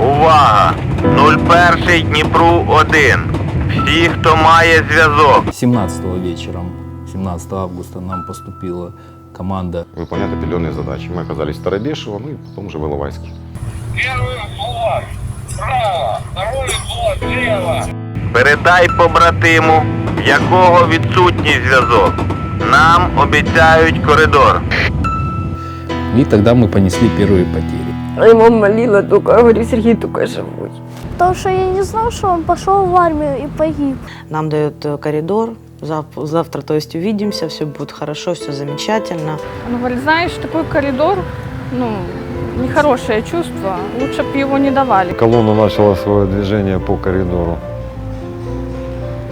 Увага! 01 Дніпру 1. Всі, хто має зв'язок. 17 вечером, 17 августа нам поступила команда выполнять определенные задачи. Мы оказались в Старобешево, ну и потом уже в Иловайске. Первый взвод справа, второй взвод слева. Передай побратиму, в якого відсутній зв'язок. Нам обіцяють коридор. И тогда мы понесли первые потери. А его молила только, говорю, Сергей, только живой. Потому что я не знал, что он пошел в армию и погиб. Нам дают коридор. Зав- Завтра, то есть, увидимся, все будет хорошо, все замечательно. Ну, говорит, знаешь, такой коридор, ну, нехорошее чувство, лучше бы его не давали. Колонна начала свое движение по коридору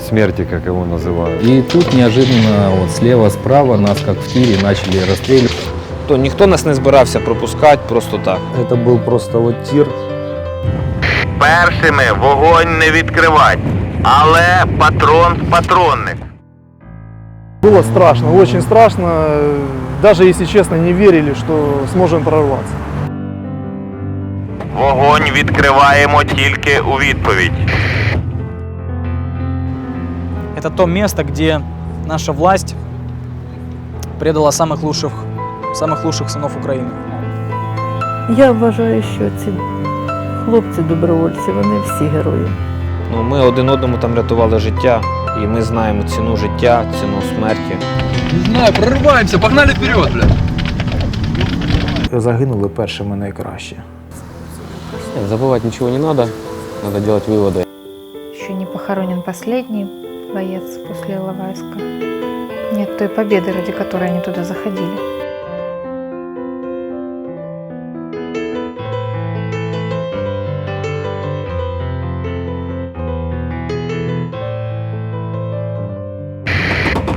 смерти, как его называют. И тут неожиданно вот слева, справа нас, как в тире, начали расстреливать. То ніхто нас не збирався пропускати просто так. Это был просто вот тир. Першими вогонь не відкривать. Але патрон патронник. Было страшно, очень страшно. Даже, если честно, не верили, что сможем прорваться. Вогонь відкриваємо тільки у відповідь. Это то место, где наша власть предала самых лучших, самых лучших сынов України. Я вважаю, що ці хлопці добровольці, вони всі герої. Ну, ми один одному там рятували життя, і ми знаємо ціну життя, ціну смерті. Загинули першими найкраще. Забувати нічого не треба, треба робити виводи. Еще не похоронен последний боец после Иловайска. Нет той победы, ради которой они туда заходили.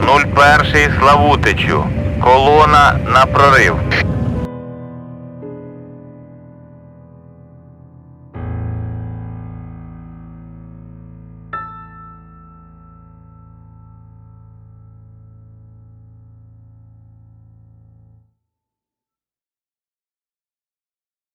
Нуль перший Славутичу. Колона на прорив.